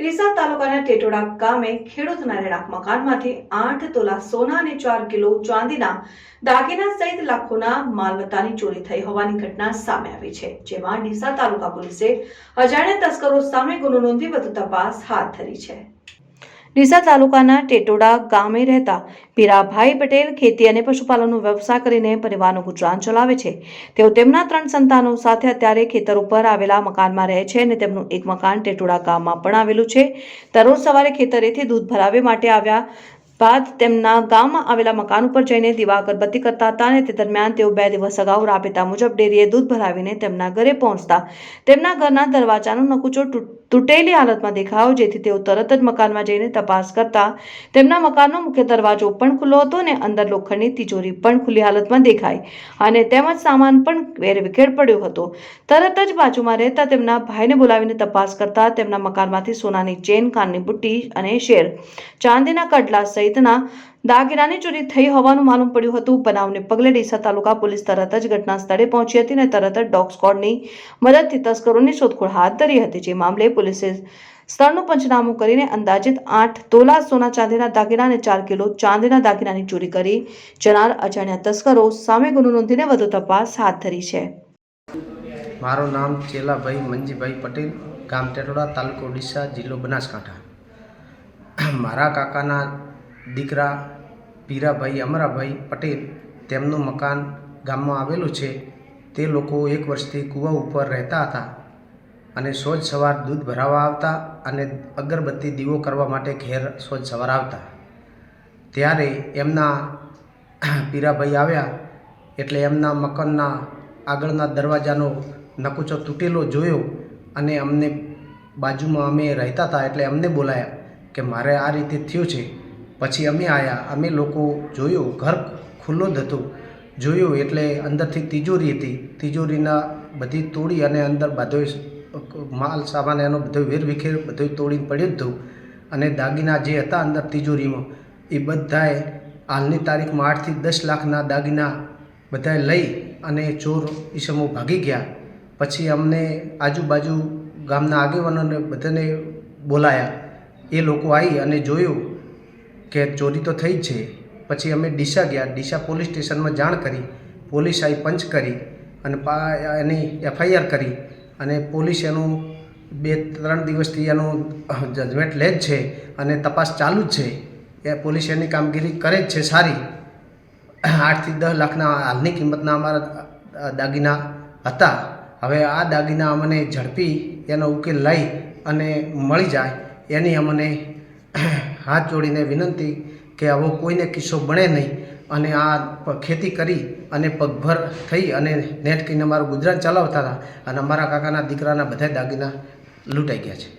ડીસા તાલુકાના ટેટોડા ગામે ખેડૂતના રહેણાંક મકાનમાંથી આઠ તોલા સોના અને ચાર કિલો ચાંદીના દાગીના સહિત લાખોના માલવત્તાની ચોરી થઈ હોવાની ઘટના સામે આવી છે, જેમાં ડીસા તાલુકા પોલીસે અજાણ્યા તસ્કરો સામે ગુનો નોંધી વધુ તપાસ હાથ ધરી છે. ડીસા તાલુકાના ટેટોડા ગામે રહેતા પીરાભાઈ પટેલ ખેતી અને પશુપાલનનો વ્યવસાય કરીને પરિવારનું ગુજરાન ચલાવે છે. તેઓ તેમના ત્રણ સંતાનો સાથે અત્યારે ખેતર ઉપર આવેલા મકાનમાં રહે છે અને તેમનું એક મકાન ટેટોડા ગામમાં પણ આવેલું છે. દરરોજ સવારે ખેતરેથી દૂધ ભરાવે માટે આવ્યા બાદ તેમના ગામમાં આવેલા મકાન ઉપર જઈને દીવા અગરબત્તી કરતા હતા અને તે દરમિયાન તેઓ બે દિવસ અગાઉ રાબેતા મુજબ ડેરીએ દૂધ ભરાવીને તેમના ઘરે પહોંચતા. તેમના ઘરના દરવાજાનો નકુચો તૂટ- તૂટેલી હાલતમાં દેખાયો, જેથી તેઓ તરત જ મકાનમાં જઈને તપાસ કરતા. તેમના મકાનનો મુખ્ય દરવાજો પણ ખુલ્લો હતો અને અંદર લોખંડની તિજોરી પણ ખુલ્લી હાલતમાં દેખાઈ અને તેમજ સામાન પણ વેરવિખેર પડ્યો હતો. તરત જ બાજુમાં રહેતા તેમના ભાઈને બોલાવીને તપાસ કરતા તેમના મકાનમાંથી સોનાની ચેન, કાનની બુટ્ટી અને શેર, ચાંદીના કડલા સહિતના દાગીનાની ચોરી થઈ હોવાનું માલુમ પડ્યું હતું. બનાવને પગલે ડીસા તાલુકા પોલીસ તરત જ ઘટના સ્થળે પહોંચી હતી અને તરત જ ડોગ સ્કોડની મદદથી તસ્કરોની શોધખોળ હાથ ધરી હતી. જે મામલે પોલીસે સ્થળનું પંચનામું કરીને અંદાજિત આઠ તોલા સોના ચાંદીના દાગીના અને ચાર કિલો ચાંદીના દાગીનાની ચોરી કરી જનાર અજાણ્યા તસ્કરો સામે ગુનો નોંધીને વધુ તપાસ હાથ ધરી છે. મારું નામ ચેલાભાઈ મંજીભાઈ પટેલ, ગામ ટેટોડા, તાલુકો ડીસા, જિલ્લો બનાસકાંઠા. મારા કાકાના દીકરા, પીરાભાઈ, અમરાભાઈ પટેલ તેમનું મકાન ગામમાં આવેલું છે. તે લોકો એક વર્ષથી કૂવા ઉપર રહેતા હતા અને સોજ સવાર દૂધ ભરાવા આવતા અને અગરબત્તી દીવો કરવા માટે ઘેર સોજ સવાર આવતા. ત્યારે એમના પીરાભાઈ આવ્યા એટલે એમના મકાનના આગળના દરવાજાનો નકુચો તૂટેલો જોયો અને અમને બાજુમાં અમે રહેતા હતા એટલે અમને બોલાયા કે મારે આ રીતે થયું છે. પછી અમે આવ્યા અમે લોકો જોયું, ઘર ખુલ્લો જ હતું. જોયું એટલે અંદરથી તિજોરી હતી. તિજોરીના બધી તોડી અને અંદર બધો માલ, સામાન એનો બધો વેરવિખેર બધું તોડીને પડ્યું હતું. અને દાગીના જે હતા અંદર તિજોરીમાં, એ બધાએ હાલની તારીખમાં આઠથી દસ લાખના દાગીના બધાએ લઈ અને ચોર ઈસમો ભાગી ગયા. પછી અમને આજુબાજુ ગામના આગેવાનોને બધાને બોલાયા. એ લોકો આવી અને જોયું કે ચોરી તો થઈ જ છે. પછી અમે ડીસા ગયા. ડીસા પોલીસ સ્ટેશનમાં જાણ કરી. પોલીસ આવી પંચ કરી અને પા એની એફઆઈઆર કરી અને પોલીસ એનું બે ત્રણ દિવસથી એનું જજમેન્ટ લે જ છે અને તપાસ ચાલુ જ છે. એ પોલીસ એની કામગીરી કરે જ છે સારી. આઠથી દસ લાખના હાલની કિંમતના અમારા દાગીના હતા. હવે આ દાગીના અમને ઝડપી એનો ઉકેલ લઈ અને મળી જાય એની અમને હાથ જોડીને વિનંતી કે આવો કોઈને કિસ્સો બને નહીં અને આ ખેતી કરી અને પગભર થઈ અને નેટ કહીને અમારું ગુજરાન ચલાવતા હતા અને અમારા કાકાના દીકરાના બધા દાગીના લૂંટાઈ ગયા છે.